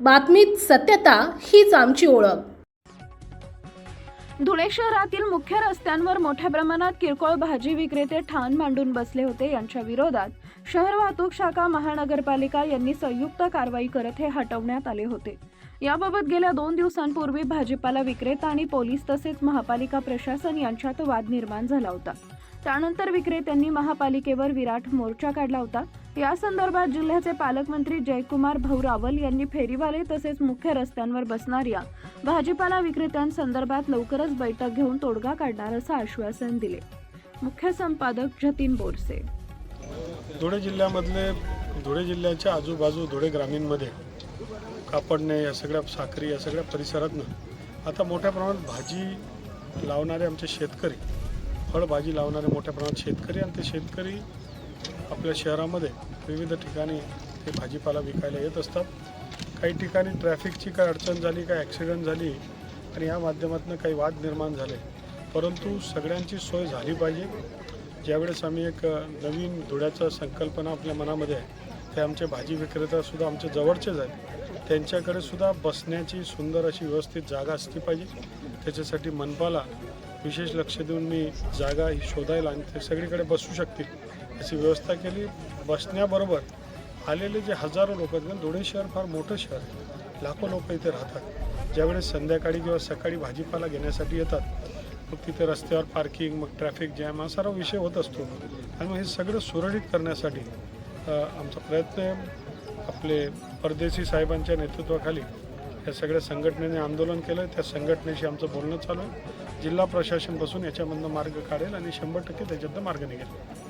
बातमीत सत्यता हीच आमची ओळख. धुळे शहरातील मुख्य रस्त्यांवर मोठ्या प्रमाणात किरकोळ भाजी विक्रेते ठाण मांडून बसले होते यांच्या विरोधात. शहर वाहतूक शाखा महानगरपालिका यांनी संयुक्त कारवाई करत हे हटवण्यात आले होते. याबाबत गेल्या दोन दिवसांपूर्वी भाजीपाला विक्रेता आणि पोलीस तसेच महापालिका प्रशासन यांच्यात वाद निर्माण झाला होता. त्यानंतर विक्रेत्यांनी महापालिकेवर विराट मोर्चा काढला होता. या संदर्भात जिल्ह्याचे पालकमंत्री जयकुमार भाऊ रावल यांनी फेरीवाले तसेच मुख्य रस्त्यांवर बसणाऱ्या भाजीपाला विक्रेत्यांसंदर्भात लवकरच बैठक घेऊन तोडगा काढणार असं आश्वासन दिले. मुख्य संपादक जतीन बोरसे. धुळे जिल्ह्यामधले धुळे जिल्ह्याच्या आजूबाजू धुळे ग्रामीणमध्ये कापडणे या सगळ्या साखरी या सगळ्या परिसरातनं आता मोठ्या प्रमाणात भाजी लावणारे आमचे शेतकरी फळभाजी लावणारे मोठ्या प्रमाणात शेतकरी आणि ते शेतकरी आपल्या शहरामध्ये विविध ठिकाणी ते भाजीपाला विकायला येत असतात. काही ठिकाणी ट्रॅफिकची काय अडचण झाली काय ॲक्सिडेंट झाली आणि या माध्यमातून काही वाद निर्माण झाले. परंतु सगळ्यांची सोय झाली पाहिजे. ज्यावेळेस आम्ही एक नवीन धुळ्याचा संकल्पना आपल्या मनामध्ये आहे ते आमचे भाजी विक्रेतासुद्धा आमच्या जवळचेच आहेत. त्यांच्याकडे सुद्धा बसण्याची सुंदर अशी व्यवस्थित जागा असली पाहिजे. त्याच्यासाठी मनपाला विशेष लक्ष देऊन मी जागा ही शोधायला आणि ते सगळीकडे बसू शकतील. अशी व्यवस्था केली. बसण्याबरोबर आलेले जे हजारो लोक आहेत कारण धुळे शहर फार मोठं शहर आहे. लाखो लोक इथे राहतात. ज्यावेळेस संध्याकाळी किंवा सकाळी भाजीपाला घेण्यासाठी येतात मग तिथे रस्त्यावर पार्किंग मग ट्रॅफिक जॅम हा सारा विषय होत असतो. आणि मग हे सगळं सुरळीत करण्यासाठी आमचा प्रयत्न आपले परदेशी साहेबांच्या नेतृत्वाखाली या सगळ्या संघटनेने आंदोलन केलं त्या संघटनेशी आमचं बोलणं चालू आहे. जिल्हा प्रशासनपासून याच्यामधनं मार्ग काढेल आणि शंभर टक्के त्याच्यातनं मार्ग निघेल.